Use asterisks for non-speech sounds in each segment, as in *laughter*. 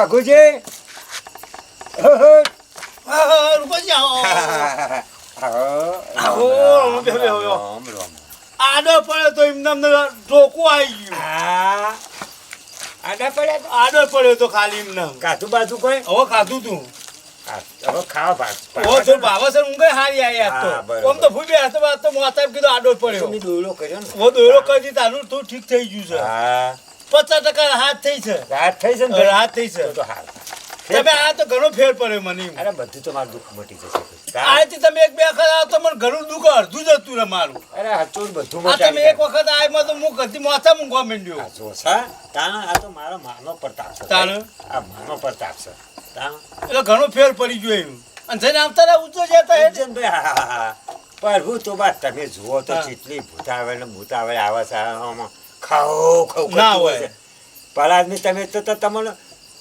વાઘુજી આડો પડ્યો તો એમને ઢોકું આવી ગયું. આડા પડ્યા તો? આડો પડ્યો તો ખાલી એમને. કાચું બાજુ કોઈ? હવે ખાધું તું. હવે ખાવા ભાત. ઓ તો હારી હા, તો મોતા કીધું આડો પડ્યો. તમે દોયડો કર્યો ને? ઓ દોયડો કરી તારું તું ઠીક થઈ ગયું છે. હા. પચાસ ટકા હાથ થઈ છે. રાત થઈ છે ને રાહત થઈ છે. તો હાલ તમે આ તો ઘણો ફેર પડ્યો મને. અરે બધું તો મારું દુઃખ મટી જશે. આજથી તમે એક બે વખત આવો તો મને ઘણું દુઃખ અડધું જ હતું રે મારું. અરે હાચું બધું આ તમે એક વખત આવ્યા તો હું ઘરથી માથા મૂકવા માંડ્યો. આ જો સા તાણ આ તો મારો માનો પ્રતાપ છે તાણ? આ માનો પ્રતાપ છે. તાણ એટલે ઘણો ફેર પડી ગયો એમ. અને જઈને આવતા રહ્યા ઊંચો જતા હે ભાઈ હા, હા, હા. પ્રભુ તો બા તમે જુઓ તો ચીટલી કેટલી ભૂતાવળ ને ભૂતાવળ આવે છે આમાં ખાઓ ખાઓ ના હોય. હોય. છે. તમે તો તો તમને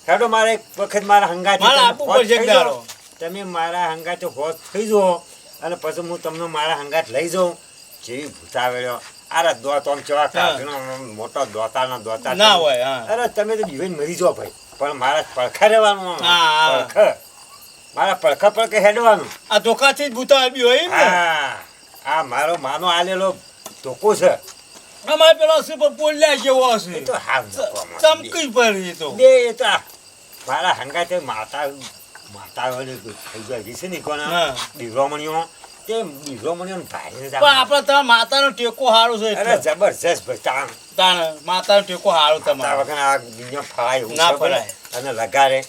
હેડો મારે એક વખત મારા હંગાથી તમે આપવું હોશ પડશે એક થઈ જાઓ. દાડો. તમે મારા હંગાતે હોશ થઈ જાઓ અને પછી હું તમને મારા હંગાત લઈ જાઉં. જેવી ભૂતાવળ્યો અરે દોત આમ ચેવા કાઢીનો મોટો દોતાનો દોતા ના હોય અરે તમે તો જીવન મરી જાઓ ભાઈ. પણ મારા પડખા રહેવાનું. પડખા. મારા પડખા પડખે હેડવાનું? આ ધોકાથી જ ભૂતા આવી હોય હા. આ મારો માનો આલેલો ધોકો છે. અમારે પેલો સુપર પોલ્યા જેવો હશે તો હાવ ચમકી પડી તો. બે એ તો મારા હંગાતે માતા માતા થઈ જાય. છે ને કોના. દીવરોમણીઓ તે દીવરોમણીઓ ભાઈને જ પણ આમ- તમારા માતાનો ટેકો સારો છે અરે જબરજસ્ત ભાઈ તાણ. તાણ માતાનો ટેકો સારો તમારો. આ દુનિયા ફળાય ના છે અને લગારે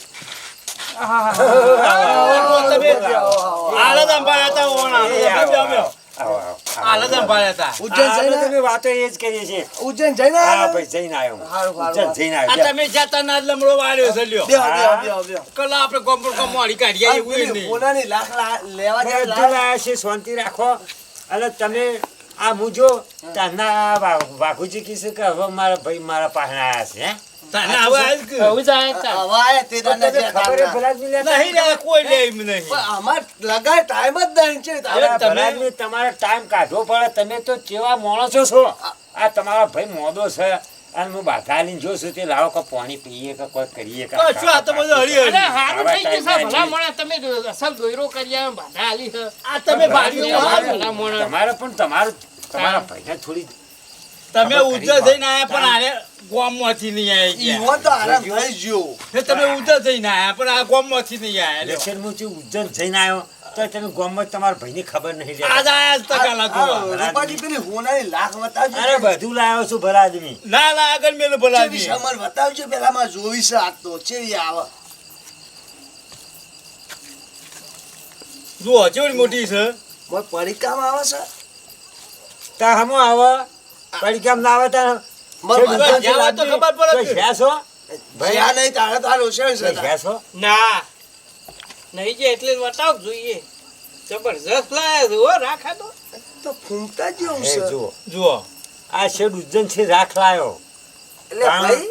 *laughs* તમે હતા ઓણા. આવો. આવો, આવો, આવો. હતા ઉજ્જૈન જઈને તમે વાતો એ જ કરીએ છીએ ઉજ્જૈન જઈને હા ભાઈ જઈને આવ્યો હું. હારું, હારું, ઉજ્જૈન જઈને આવ્યો તમે જતા ના લમડો વાળ્યો છે લ્યો બેહો, બેહો, હા. બેહો, બેહો. કલા આપણે કોમ્પ્યુટર કોમ મોડી કાઢીએ આ એવું નહીં હોનાની લાખ લેવા જાય લાખ. છે શાંતિ રાખો અને તમે આ મુજો તાના વાઘુજી કીધું કે હવે મારા ભાઈ મારા પાસે આયા છે હે? તાને હવે આજ કે. હવે આયા તે દાડા જે ખબર તારના. લેતા નહીં રે કોઈ લે એમ નહીં પણ આમાં લગાય ટાઈમ જ નહીં છે તમે- તમારે ટાઈમ કાઢવો પડે તમે તો કેવા માણસો છો આ તમારો ભાઈ મોદો છે અને હું બાધા લઈને જોઉં છું તે લાવો કે પાણી પીએ કે કોઈ કરીએ કે કશું આ તો બધું હરી હરી. અરે હારું થઈ ગયું સાહેબ ભલા મોણા તમે અસલ દોયરો કરી આવ્યા, બાધા આલી છે. આ તમે ભલા હારું. ભલા મોણા. તમારે પણ તમારું તમારા ભાઈને થોડી તમે ઉધર થઈને આયા પણ આને ગોમમાંથી નહીં આયા. ઈવો તો આરામ થઈ ગયો. એ તમે ઉધર થઈને આયા પણ આ ગોમમાંથી નહીં આયા લ્યો. લેક્ચરમાંથી ઉજ્જૈન જઈને આવ્યો તો તમે ગામમાં તમારા ભાઈની ખબર નહીં આજ લેતા આયા જ તકાલા આ રૂપાજી પેલી હોનાની લાખ બતાવજો. અરે બધું લાવ્યો છું ભલા આદમી. ના ના આગળ મેલો ભલા આદમી. સમર બતાવજો પેલા માં જોવી છે આ તો ચેવી આવે. જુઓ ચેવડી મોટી છે. મોય પરીક્ષામાં આવે છે? તા હમો આવો. પડી કેમ ના આવે તા મારે છે બધા દુકાન છે જ્યાં હોય તો ખબર પડે. ભેંસ? ભાઈ, જ્યાં નહીં તારે તો છે તારે. ભેંસ? ના નહીં જે એટલે બતાવ જોઈએ જબરજસ્ત લાયા છે, રાખા તો તો ફૂંકતા જેવું છે જુઓ જુઓ આ શેડ ઉજ્જન છે રાખ લાયો એટલે ભાઈ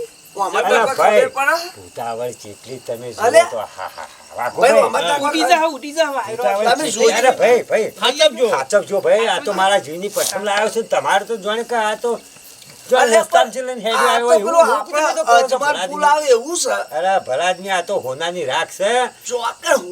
ભાઈ. ભૂતાવળ ચેટલી તમે. જુઓ તો હા હા હા વાઘો ભાઈ, ભાઈ. આમાં તો ઉડી જા ઉડી જા વાયરો. ભૂતાવળ તમે ચેટલી- જોઈ અરે ભાઈ ભાઈ. સાચવજો સાચવજો ભાઈ આ તો મારા જીવની પ્રથમ લાવ્યો છે તમારે તો જાણે કે આ તો જો અલે, રસ્તામાંથી લઈને હેડી આ આવ્યો તો એવું પેલો લોકો તમે તો આપણે કહો છો અજમાન ફૂલ ભલાદમી. આવે એવું છે. અરે ભલાદમી આ તો હોનાની રાખ છે.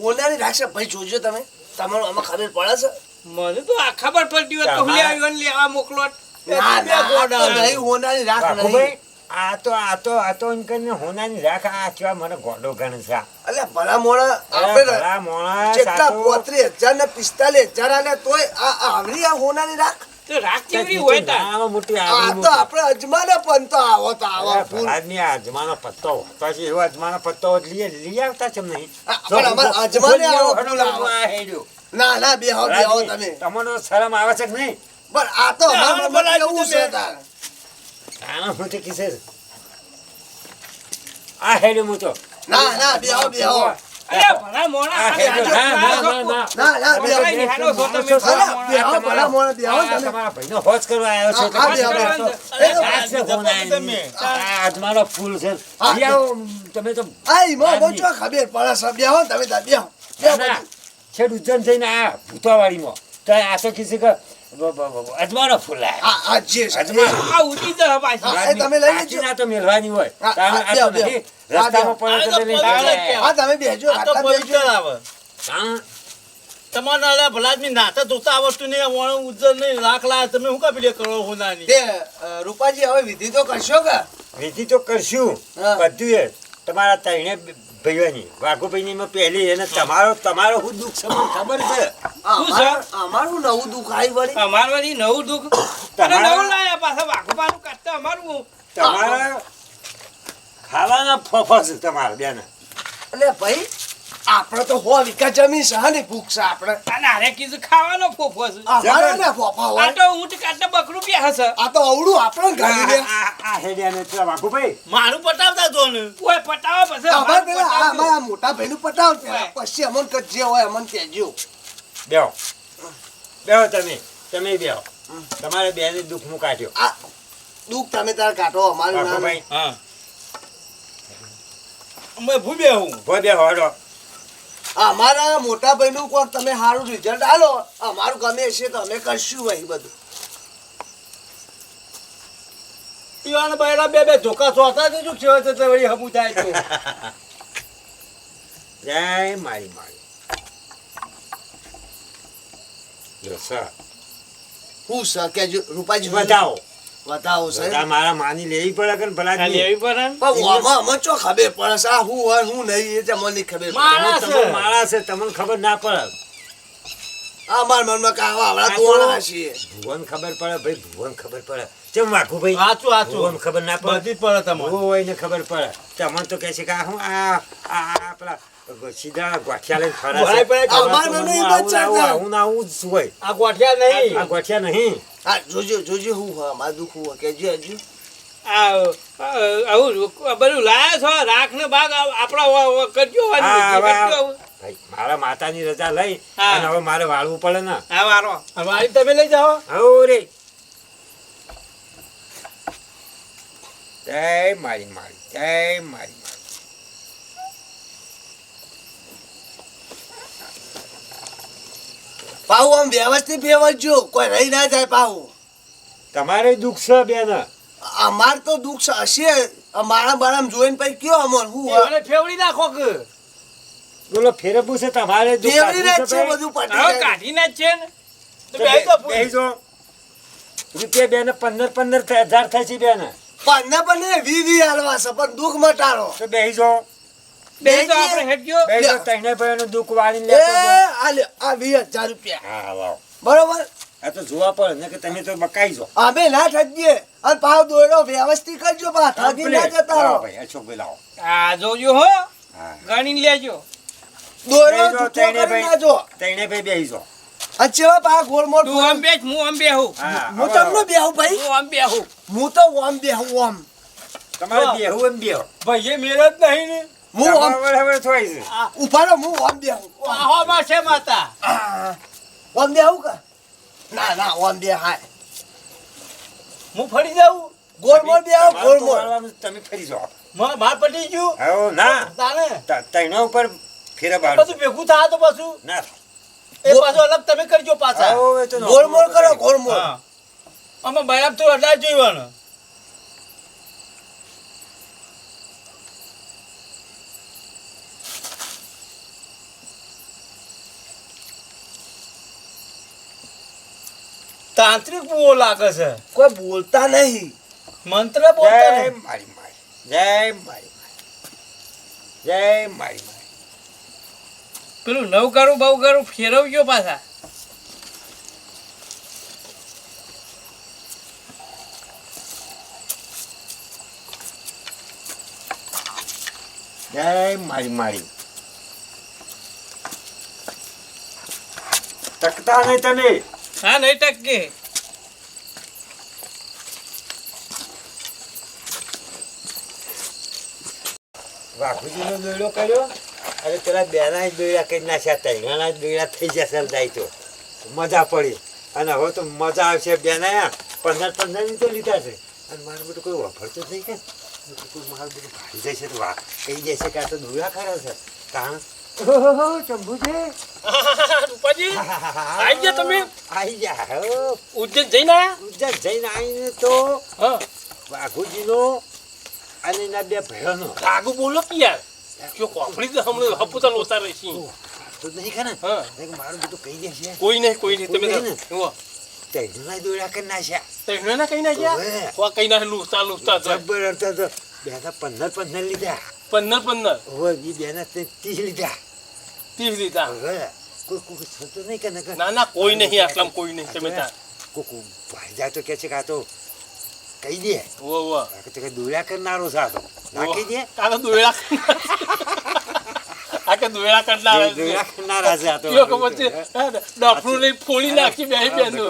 હોનાની ભાઈ જોજો તમે. તમારું આમાં ખબર પડે છે? મને તો આ ખબર પડતી હોય તો લેવા લેવા મોકલો. ના ના ગોડા હોનાની રાખ નહીં. આ તો આ તો આ તો એમ કરીને હોનાની રાખ આ કેવા મને ગોડો ગણસા છે. એટલે ભલા મોણા આપણે ભલા મોણા કેટલા પોત્રી હજાર ને પિસ્તાલીસ હજાર આલે તોય આ આવરી આ હોનાની રાખ? તો રાખ કેવડી હોય તાર? મોટી આ તો આપણે અજમાને પણ તો આવો તો આવો અરે ફૂલ. ભલાદમી આ અજમાનો પત્તો પછી એવો અજમાનો પત્તો લઈએ લઈ આવતા છે નહીં. પણ અમારે અજમાને આવો ફૂલ હેડ્યો. ના ના બેહો બેહો તમે. તમને શરમ આવે છે કે નહીં? પણ આ તો એવું છે તાર. આનો મોટી કિસે છે. આ હેડ્યો હું તો ના ના આ આ. બે હાલો, તો તમે માણસો છો. ભલા, આ બેહો, તમારા- ભલા મોણા, બેહો આ તમે. તમારા ભાઈનો હોજ કરવા આવ્યો છો હા, તમે. બેહો, બેહો. અરે, આ છે જપો હોનાની. તમે. આ અજમાનો ફૂલ છે હા. આવો, તમે તો ખબર પડે. છેડ ઉજ્જૈન જઈને આયા ભૂતાવાળીમાં તો આ તો કીધું કે બ- બ- બ- અજમાનો ફૂલ આ ઉડી પાછી તમે લઈ લેજો. ના તો મેલવાની હોય. હા, તાણે હા, આ તો બે, બે. નથી. રસ્તામાં પડે આ તો લઈને પવિત્ર જાય. કહેવાય. હા તમે બેજો આ તો બેજો આવે. હા. અલ્યા ભલા નાતા ધોતા આવડતું નહીં વણ ઉજ્જર નહીં લાખ લાખ તમે શું કાપી લે કરો તે રૂપાજી હવે વિધિ તો કરશો કે? વિધિ તો કરશું. બધું એ તમારા ત્રણે ભાઈઓની વાઘુભાઈની માં પહેલી એને તમારો તમારો શું દુઃખ છે મને ખબર છે. અમાર- અમારું નવું દુઃખ આવી વળી. અમારું વળી નવું દુઃખ? તમારે નવું લાયા પાછા વાઘોબાનું કાઢતા અમારું તમારા ખાવાના ફફા છે તમારા બેન. એટલે ભાઈ આપણે તો હો વિકા જમીન છે હા ને ભૂખ છે આપણે. અને હારે કીધું ખાવાનો ફોફો છે. અમારે ને ફોફા આ તો ઊંટ કાટને બકરું બી હશે આ તો અવડું આપણે ગાડી દે આ હેડિયાને બાપુ ભાઈ મારું પટાવતા તો ને. ઓય પટાવો પછી. અમાર પેલા. અમારા મોટા ભાઈનું પટાવ. પછી અમન કે જે હોય અમન કહેજો. બેહો. બેહો તમે. તમે બેહો. તમારે બેને દુઃખ હું કાઢ્યો. આ દુઃખ તમે તાર કાઢો અમારું ના ભાઈ હા. અમે ભૂબે હું. ભૂબે બેહો હડો. અમારા મોટા ભાઈનું કોણ? તમે સારું રિઝલ્ટ આલો. અમારું ગમે છે તો અમે કરશું ભાઈ બધું. ઈવાન બૈરા બે બે ધોકા ચોતા કેવા તો વળી હમું થાય તો *laughs* જય મારી મારી હું સર રૂપાજી બતાવો બતાવો સર મારા માની લેવી પડે કે ભલા લેવી પડે? પણ આમાં અમે ચો ખબર પડે છે? આ હું હોય હું નહીં એ તમને નહીં ખબર મારા છે. મારા છે તમને ખબર ના પડે. આ મારા મનમાં કાવા આવડા આ તો- ભુવન ખબર પડે ભાઈ ભુવન ખબર પડે. કેમ વાઘુ ભાઈ સાચું. ભુવન ખબર ના પડે? બધી જ પડે હું હોય ને ખબર પડે. તમને તો કહે છે કે હું આ આ આ પેલા સીધા ગોઠિયા લઈને ફરે છે. અમાર મને ઈ આવું બચાવતા. આવું આવું ને આવું જ હોય. આ ગોઠિયા નહીં. આ ગોઠિયા નહીં. હા જોજો જોજો હું હોય મારું દુઃખ હું કેજો હજુ આ આ- આવું રૂક- બધું લાયા છો? રાખ ને બાગ આ- આપણા કરજો હા, હવે આવું. મારા માતાની રજા લઈ હા. અને હવે મારે વાળવું પડે ને. હા વારો. અમારી તમે લઈ જાઓ. હો રે. જય મારી મારી જય મારી. પાહુ આમ વ્યવસ્થિત ફેવરજો કોઈ રહી ના જાય પાહુ તમારે દુઃખ છે બેન? અમાર તો દુઃખ છે હશે. મારા બારામ જોઈને પછી કયો અમર? હું હવે ફેવડી નાખો કે? બોલો ફેરે છે તમારે દુઃખ ફેવરી કાઢવું છે બધું પટી કાઢી ના છે ને. તો બેહી તો પૂછી બેહી જો. રૂપિયા બેન પંદર પંદર થ- હજાર થાય છે બેન. પંદર પંદર વી વી હાલવા છે પણ દુઃખ મટાડો. તો બેહી જો બે બેસી. આપણે હેડજો બેહી તઈને ભાઈઓનું દુઃખ વાળીને લેતો આ લ્યો, આ વીસ રૂપિયા. હા લાવો બરોબર? આ તો જોવા પડે ને કે તમે તો બકાઈ જો અમે ના ઠગીએ અને પાવ દોડો વ્યવસ્થિત કરજો પા ઠગી ના જતા રહો ભાઈ અશોકભાઈ લાવો આ જોજો હો. ગણીને લેજો. દોડો બેહી જો, જૂઠો તઈને ભાઈ. નાજો તઈને ભાઈ બેહી જો અને ચેવા પા તું આમ બેસ હું આમ બેહું. હા હું તમને બેહું ભાઈ? હું આમ બેહું. હું તો આમ બેહું ઓમ તમારે બેહવું એમ બેહો. ભાઈ એ મેળ જ નહીં ને. હું ઓમ હવે થોડી છે. ઉભારો હું ઓમ ઓમ. આહોમાં છે માતા? આ, આવું કે? ના ના ઓમ બે હાય. હું ફરી જાઉં? ગોળમોળ બેહું તમારે તો ગોળમોળ વાળવાનું તમે ફરી જાઓ. માર માર પટી ગયું? ના. તાને? ત- ઉપર ફેરા બધું ભેગું થાય તો પાછું? ના. એ પાછો અલગ તમે કરજો પાછા. ગોળ મોળ કરો ગોળ મોળ. હા. આમાં બરાબર તો અડાર જોઈવાનું. તાંત્રિક બહુ લાગે છે કોઈ બોલતા નહીં મંત્ર બોલતા જય નહીં મારી મારી જય મારી મારી જય મારી મારી પેલું નવ કરું બહુ કરું ફેરવજો પાછા. જય મારી મારી તકતા નહીં તમે હા નહીં ટકે વાઘુજીનો દોયડો કર્યો? અને પેલા બેના દોયડા કરી નાખ્યા તૈણાના દોયડા થઈ જશે જાય તો. મજા પડી. અને હવે તો મજા આવશે બેના પંદર પંદર તો લીધા છે. અને મારું બધું કોઈ વાપરતું જ નહીં કે. મારું બધું ભાઈ જાય છે તો વા કહી જાય છે કે આ તો દોયા ખરા છે. કારણ ઓહો, શંભુજી *laughs* રૂપાજી આઈ ગયા તમે? આઈ ગયા. ઉજ્જૈન જઈને આયા? ઉજ્જૈન જઈને આવીને તો હા. વાઘુજીનો અને એના બે ભેળોનો આગુ બોલો કે યાર? જો કોફળી તો હમણાં હપુતા લોતા રહેશી. તો નહીં ખરા મારું બધું કહી દેશે કોઈ નહીં કોઈ નહીં. તમે નહીં દોડા કરી નાખ્યા. તને કઈ ના ગયા ઓવે. વા કઈ ના લૂસતા લૂસતા જબ્બર તો પંદર પંદર લીધા. પંદર પંદર. હવે એ બેના તે ત્રીસ લીધા. ત્રીસ લીધા. હવે ના ના કોઈ નહીં આટલામાં કોઈ નહીં તમે તાર કોક ભાઈ જાય તો કે છે કે તો કહી દે ઓ ઓ દોડા કરનારો છે તો નાખી દે આ તો દોયડા આ કે દોયા કરનાર છે આ તો લઈ ફોડી નાખી બે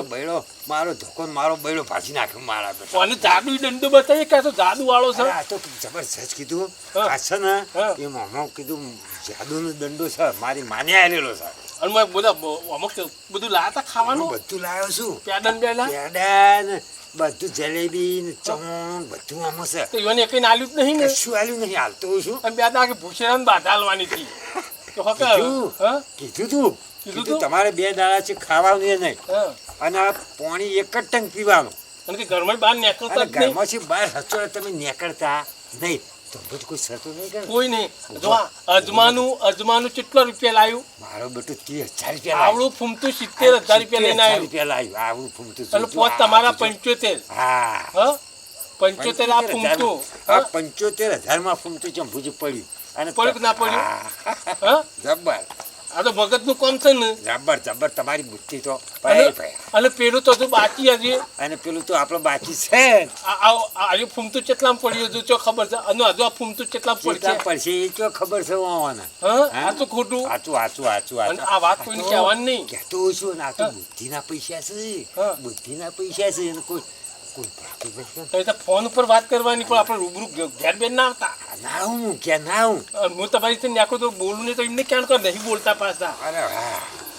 બેનો મારો ધોકો મારો બૈડો ભાજી નાખ્યો મારા બેટા. અને જાદુ દંડો બતાવીએ કે તો જાદુ વાળો છે? આ તો જબરજસ્ત કીધું. હા. આ છે ને. એ મામા કીધું જાદુનો દંડો છે મારી માને આવેલો છે. અને મેં બધા અમુક બધું લાતા ખાવાનું? બધું લાવ્યો છું. પેડન પેલા પેડન બધું જલેબી ને ચમણ બધું આમ છે. તો ઈવન એકઈ નાલ્યું જ નહીં ને? શું આલ્યું નહીં હાલતો છું. અને બે દાગે ને બાધા હાલવાની હતી. તો હકા કીધું. તું. કીધું? તમારે બે દાડા છે ખાવાનું એ નહીં. હા. અને આ પાણી એક જ ટંક પીવાનું. અને ઘરમાં બહાર નીકળતા ઘરમાંથી બહાર હચોડે તમે નીકળતા નહીં. તો બધું કોઈ નહીં કોઈ નહીં. જો અજમાનું અજમાનું કેટલા રૂપિયા લાવ્યું મારો બેટો ત્રીસ હજાર રૂપિયા આવડું ફૂમતું સિત્તેર હજાર રૂપિયા લઈને આવ્યું. રૂપિયા લાવ્યું આવડું ફૂમતું એટલે પોત તમારા પંચોતેર. હા. હા? પંચોતેર આ ફૂમતું. હા? પંચોતેર હજારમાં ફૂમતું ચંપુજી પડ્યું. અને પડ્યું ના પડ્યું? હા? જબ્બર. આ તો ભગતનું કોમ છે ને. જબર જબર તમારી બુદ્ધિ તો અને પેલું તો હજુ બાકી હજી. અને પેલું તો આપણો બાકી છે જ. આ આ- આ હજુ ફૂમતું કેટલામાં પડ્યું હજુ ચો ખબર છે? અને હજુ આ ફૂમતું કેટલામાં કેટલા પડશે? પડશે એ તો ખબર છે વાવાના. હા? તો ખોટું. આચું આચું આચું આચું આ વાત કોઈને કહેવાની નહીં. કહેતો છું ને આ તો. બુદ્ધિના પૈસા છે. બુદ્ધિના પૈસા છે કોઈ કોઈ. તો તો ફોન ઉપર વાત કરવાની પણ આપણે રૂબરૂ ઘેર બેન ના આવતા. ના હું કે ના હું હું તમારી થી નાખું તો બોલું નહીં તો એમને ક્યાં કર નહીં બોલતા પાછા. અરે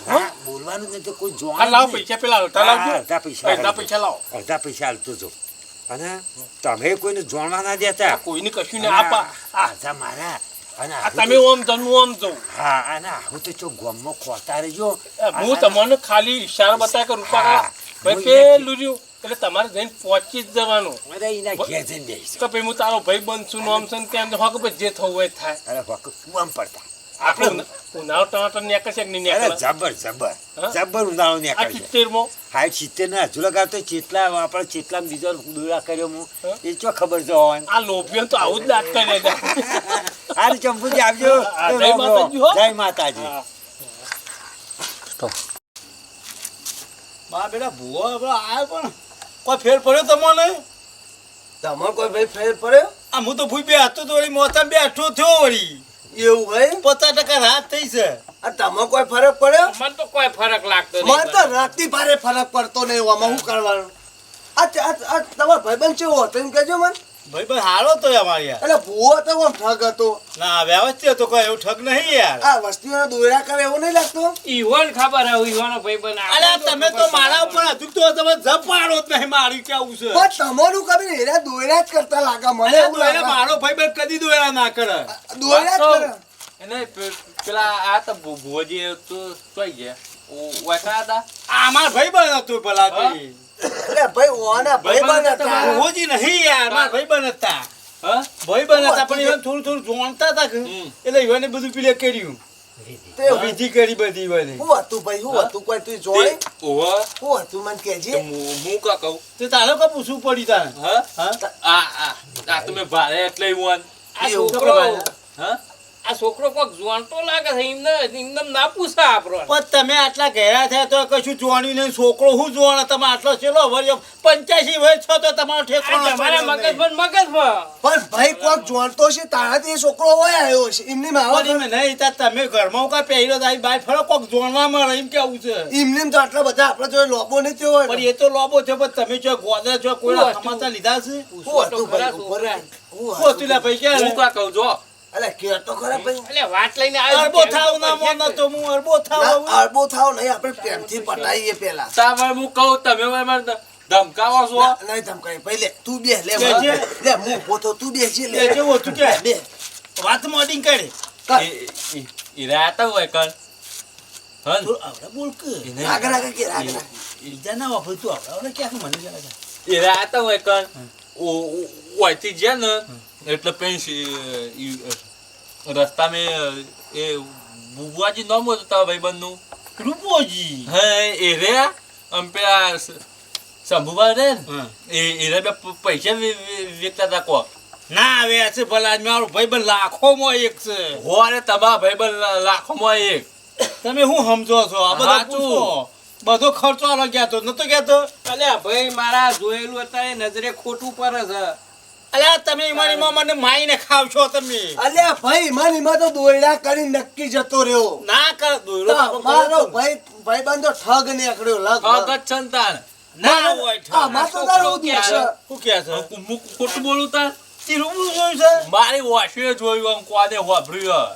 હા? બોલવાનું નથી કોઈ જોવા લાવ પૈસા પેલા અડધા લાવજો. અડધા પૈસા અડધા પૈસા લાવો. અડધા પૈસા હાલતો જો. અને તમે કોઈને જોણવા ના દેતા? કોઈને કશું ના આપા આધા મારા. તમે ઓમ હું ઓમ જઉં. હા અને તો ચો ગોમમાં ખોતા રહેજો. હું તમને ખાલી ઈશારો બતા કે રૂપા પેલું રહ્યું એટલે તમારે જઈને પહોંચી જ જવાનું. અરે એના ઘેર જઈને બેસીશું. કે ભાઈ હું તારો ભાઈ બનશું નો આમ છે ને તેમ હોક ભાઈ જે થવું હોય થાય. અરે વખત કુવામ પડતા? આપણે ઉનાળો ટમાટર નીકળશે કે નહીં અરે જબર જબર. જબર ઉનાળો આ નીકળશે. ચિત્તેરમાં હા સિત્તેર ના હજુ લગાવતો ચેટલા આપણે ચેટલા બીજો દોરા કર્યો હું એ ચો ખબર છે હોય? આ લોભિયો તો આવું જ લાગતા રહે છે. *laughs* ચંપુજી આવજો. જય માતાજી હો. જય માતાજી. તો. મારા બેટા ભૂવો આપણો આવ્યો પણ. કોઈ ફેર પડ્યો તમને? તમે કોઈ ભાઈ ફેર પડ્યો? આ હું તો ભૂઈ બે હતો તો વળી બે બેઠો થયો વળી. એવું ભાઈ? પચાસ ટકા રાત થઈ છે. આ તમે કોઈ ફરક પડ્યો? મને તો કોઈ ફરક લાગતો મને તો રાતની ભારે ફરક પડતો નહીં એવામાં શું કરવાનું? આ તમારો ભાઈબંધ છે હોતો એમ કહેજો મને. ભાઈ ભાઈ હારો તો અમારે યાર ભૂવો તો આમ ઠગ હતો ના વ્યવસ્થિત હતો કોઈ એવું ઠગ નહીં યાર આ વસ્તીઓને દોરા કરે એવું નહીં લાગતો ઈવન ખબર હે ઈવોનો ભાઈ બન અરે તમે તો મારા ઉપર હજુ તો તમે જપાડો જ નહીં મારી કેવું છે પણ તમારું એરા દોયરા જ કરતા લાગે મને એવું લાગે મારો ભાઈ બન કદી દોરા ના કરે દોયરા જ કરે એને પેલા આ તો ભુવોજી તો ચોઈ ગયા ઓ- ઓછા હતા આ મારા ભાઈ બન હતું ભલા ભાઈ એટલે ભાઈ ઓના ભાઈબંધ હતા ભુવોજી નહીં યાર મારા ભાઈ બન હતા. હા? ભાઈ બન હતા પણ એને થોડું થોડું જોણતા હતા એટલે એને બધું પેલે કર્યું. વિધિ કરી બધી બધી શું હતું ભાઈ હું હતું કોઈ તું હતું મને કહેજે. તો હું હું કા કહું? તે તારે કા પૂછવું પડી તારે? હા? હા? આ આ તમે ભારે એટલે હું આ એવું છોકરો હા? આ છોકરો કોક જોણતો લાગે છે એમને એમને ના પૂછા આપણો પણ તમે આટલા ઘેરા થયા તો કશું જોણ્યું નહીં છોકરો શું જોણ તમે આટલો ચેલો વર્યો પંચ્યાસી વર્ષ છો તો તમારો ઠેકાણો તમારા મગજ. પર મગજ પણ ભાઈ કોક જોણતો છે તારાથી એ છોકરો હોય આવ્યો છે એમની માં એમ નહીં તમે ઘરમાં કા પહેર્યો તારી બાઈ ફરો કોક જોણવા મળે એમ કેવું છે? એમને તો આટલા બધા આપણે જો લોબો નહીં થયો હોય. પણ એ તો લોબો છે પણ તમે જો ગોદરા છો કોઈ સમાચાર લીધા છે? શું હતું ભાઈ ઉપર શું હતું? ભાઈ ક્યાં હું કા કહું જો. અલા કેતો ખરા ભાઈ. અલે વાત લઈને આવ્યો અરબો થાવ ના મોન તો હું અરબો થાવ અરબો થાવ નહીં આપણે પ્રેમથી પટાઈએ પેલા તારે હું કહું તમે હવે મને ધમકાવો છો? નહીં ધમકાય. પહેલે તું બે લે લે હું પોતો તું બે છે લે. જેવું તું કે. બે વાત મોડિંગ કરે. એ- ઈરાતા હોય કર હન તું આવડે બોલ કે આગળ આગળ કે આગળ. બીજા ના વાપર તું આવડે. આવડે ક્યાં મને જરા જા. ઈરાતા હોય કર ઓ ઓયથી જે ને એટલે પેન્સ રસ્તા મેં એ બુબુઆજી નામ હતું તારા ભાઈબંધનું? રૂપોજી હે એ રે આમ પેલા શંભુબા રે એ એ રે બે પૈસા વેચતા હતા કોક. ના આવે છે ભલા મારો ભાઈ લાખોમાં એક છે. હોરે તમારા ભાઈબંધ લાખોમાં એક. તમે શું સમજો છો? આ બધા પૂછો. બધો ખર્ચો અલગ ગયા તો નતો ગયા તો અલ્યા ભાઈ મારા જોયેલું અત્યારે નજરે ખોટું પર છે. અલ્યા તમે ઈમાનીમાં મને માઈને ખાવશો તમે. અલ્યા ભાઈ મને તો દોયડા કરી નક્કી જતો રહ્યો. ના કર મારો કરો. ભાઈ ભાઈબંધો ઠગ નીકળ્યો લગભગ. અગત સંતાન ના હોય ઠગ. તો છે? કે છે? હું ખોટું બોલું તાર? તીરું જોયું છે? મારી વાસીએ જોયું આમ કોને વાપર્યું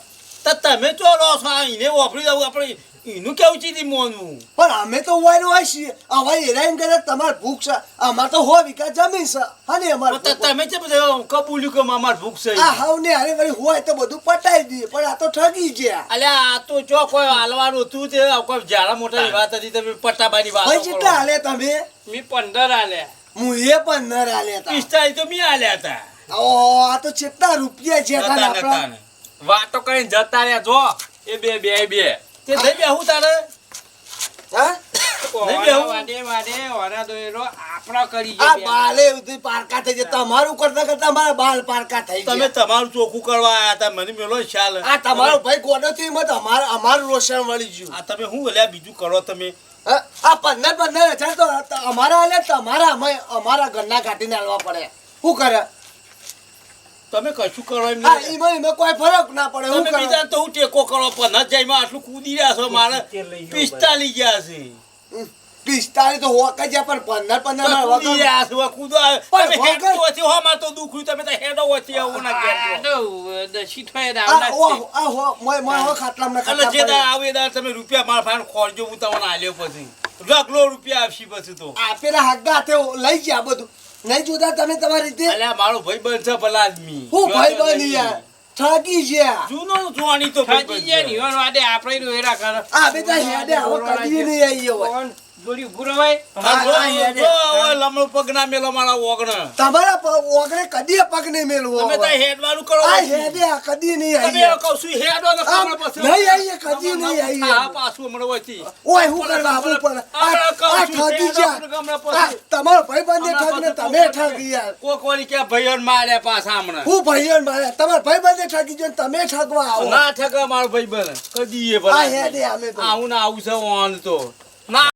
તો તમે ચો લો છો આ એને વાપરી દઉં આપણે એનું કેવું ચીધી મોનું? પણ અમે તો વાયનો હોય છીએ. હવે હેરાન કરે તમારે ભૂખ છે. અમાર તો હો વીઘા જમીન છે. અને અમાર તમે છે બધા કબૂલ્યું કે અમાર ભૂખ છે આ હાવ ને અરે વળી હોય તો બધું પટાઈ દઈએ પણ આ તો ઠગી ગયા. અલે આ તો જો કોઈ હાલવાનું હતું તે કોઈ જાડા મોટા વાત હતી તમે પટ્ટાબાની વાત ભાઈ કેટલા હાલે તમે? મી પંદર આલ્યા હું એ પણ હાલે તા. પિસ્તાલીસ તો મેં હાલ્યા હતા ઓ આ તો કેટલા રૂપિયા છે આપણા. વાતો કરીને જતા રહ્યા જો. એ બે બે બે. તે થઈ ગયા તારે? હા? નહીં ઓના બેહું? વાડે વાડે ઓના દોયરો આપણા કરી આ જાય બાલે ઉધી પારકા થઈ જાય તમારું કરતા કરતા મારા બાલ પારકા થઈ તમે તમારું ચોખ્ખું કરવા આયા હતા મને મેલો ખ્યાલ. આ તમારો ભાઈ ગોડો થી મત અમાર અમારું રોશન વળી ગયું. આ તમે શું અલ્યા બીજું કરો તમે? હા? આ પંદર પંદર હજાર તો અમારા હાલે તમારા અમારા ઘરના કાઢીને હાલવા પડે. શું કરે? તમે કશું કરો એમ નહીં. એમાં એમાં કોઈ ફરક ના પડે બીજા તો હું ટેકો કરો પણ જાય માં આટલું કૂદી રહ્યા છો મારે. પિસ્તાલીસ ગયા છે. પિસ્તાલીસ તો હોક જ પણ પંદર પંદરમાં વગર રહ્યા છો કૂદો. તમે વગર- હેડો હોતી હો માં તો દુખ્યું તમે તો હેડો હોતી આવું ના કહેજો. દશી થોય આ રાવના આ હો મોય મોય હો ખાટલામાં ને એટલે જે દાળ આવે એ તમે રૂપિયા મારા ફાન ખોરજો હું તમને આલ્યો પછી. રગલો રૂપિયા આપશી પછી તો. આપેલા હાગા તે લઈ ગયા બધું. નહીં જોતા તમે તમારી રીતે? અલ્યા મારો ભાઈ બન છે ભલા આદમી હું ભાઈ બન. યાર. થાકી ગયા. જૂનો જોવાની તો ભાઈ થાકી છે. ને વાડે આપણે દોયરા કર. આ બેટા હેડે હવે કદી નહીં આવી હોય દોરી લમણો પગ ના મેલો મારા ઓગણ તમારા ઓગણે કદી પગ નહીં મેળવો તમે તો હેડવાનું કરો. આ હેડે કદી નહીં તમે કહું છું હેડો ને ખબર પછી. નહીં આવીએ, કદી નહીં આવીએ. હા, પાછું હમણાં વચ્ચે. ઓય હું કરવા આવું પણ આ હમણાં કહું આ છું, ઠગી ગયા. હમણાં આ પછી. તમારો ભાઈ ઠગ ને તમે ઠગી યાર કોક વળી કે ભાઈઓને માર્યા પાછા હમણાં. હું ભાઈઓ મારે તમારા ભાઈ બંને ઠગી ગયો તમે ઠગવા આવો. ના ઠગવા મારો ભાઈ બને કદી એ ભલા આ હેડે અમે તો. આવું ને આવું છે ઓન તો. ના